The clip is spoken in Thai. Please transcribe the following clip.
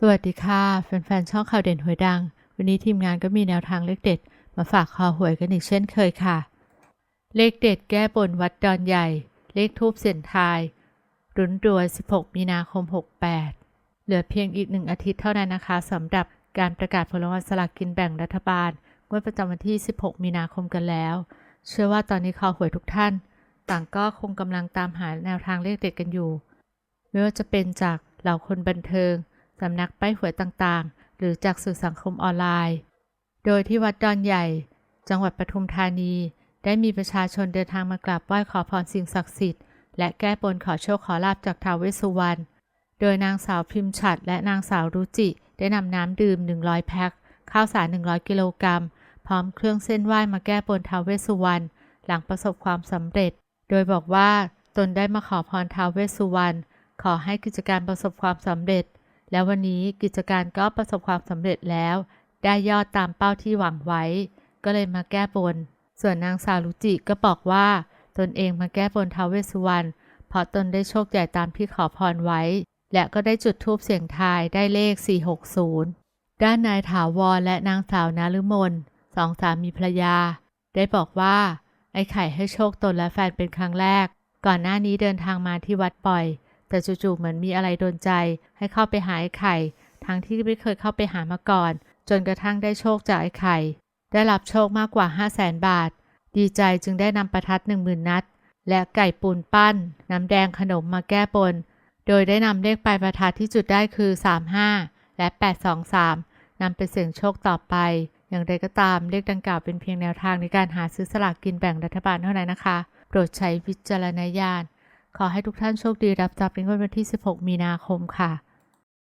สวัสดีค่ะ แฟนๆ ช่องข่าวเด่นหวยดัง วันนี้ทีมงานก็มีแนวทางเลขเด็ด มาฝากคอหวยกันอีกเช่นเคยค่ะ เลขเด็ดแก้บนวัดดอนใหญ่ เลขทูบเสียงทายรุนรัว16 มีนาคม 68 เหลือเพียงอีกหนึ่งอาทิตย์เท่านั้นนะคะสำหรับการประกาศผลรางวัลสลากกินแบ่งรัฐบาลงวดประจำวันที่ 16 มีนาคมกันแล้ว เชื่อว่าตอนนี้คอหวยทุกท่าน ต่างก็คงกำลังตามหาแนวทางเลขเด็ดกันอยู่ ไม่ว่าจะเป็นจากเหล่าคนบันเทิง สำนักป้ายหวยต่างๆ หรือจากสื่อสังคมออนไลน์ โดยที่วัดดอนใหญ่ จังหวัดปทุมธานี ได้มีประชาชนเดินทางมากราบไหว้ขอพรสิ่งศักดิ์สิทธิ์ และแก้บนขอโชคขอลาบจากท้าวเวสสุวรรณ โดยนางสาวพิมพ์ฉัดและนางสาวรุจิ ได้นำน้ำดื่ม 100 แพ็ค ข้าวสาร 100 กิโลกรัม พร้อมเครื่องเส้นไหว้มาแก้บนท้าวเวสสุวรรณ หลังประสบความสำเร็จ โดยบอกว่าตนได้มาขอพรท้าวเวสสุวรรณขอให้กิจการประสบความสำเร็จ แล้ววันนี้กิจการก็ประสบความสำเร็จแล้ว ได้ยอดตามเป้าที่หวังไว้ ก็เลยมาแก้บน ส่วนนางสาวรุจิก็บอกว่า ตนเองมาแก้บนท้าวเวสสุวรรณเพราะตนได้โชคใหญ่ตามที่ขอพรไว้ และก็ได้จุดทูปเสียงทายได้เลข 460 ด้านนายถาวรและนางสาวนาลุมนสองสามีภรรยา ได้บอกว่า ไอ้ไข่ให้โชคตนและแฟนเป็นครั้งแรก ก่อนหน้านี้เดินทางมาที่วัดบ่อย แต่จู่ๆเหมือนมีอะไรโดนใจ ให้เข้าไปหาไอ้ไข่ ทั้งที่ไม่เคยเข้าไปหามาก่อน จนกระทั่งได้โชคจากไอ้ไข่ ได้รับโชคมากกว่า 5 0 0แสนบาท ดีใจจึงได้นำประทัด10,000นัด และไก่ปูนปั้น น้ำแดงขนมมาแก้บน โดยได้นำเลขปลายประทัดที่จุดได้คือ 35 และ 823นำไปเสี่ยงโชคต่อไป อย่างไรก็ตามเลขดังกล่าวเป็นเพียงแนวทางในการหาซื้อสลากกินแบ่งรัฐบาลเท่านั้นนะคะ โปรดใช้วิจารณญาณ ขอให้ทุกท่านโชคดีรับทรัพย์ในวันที่ 16 มีนาคมค่ะ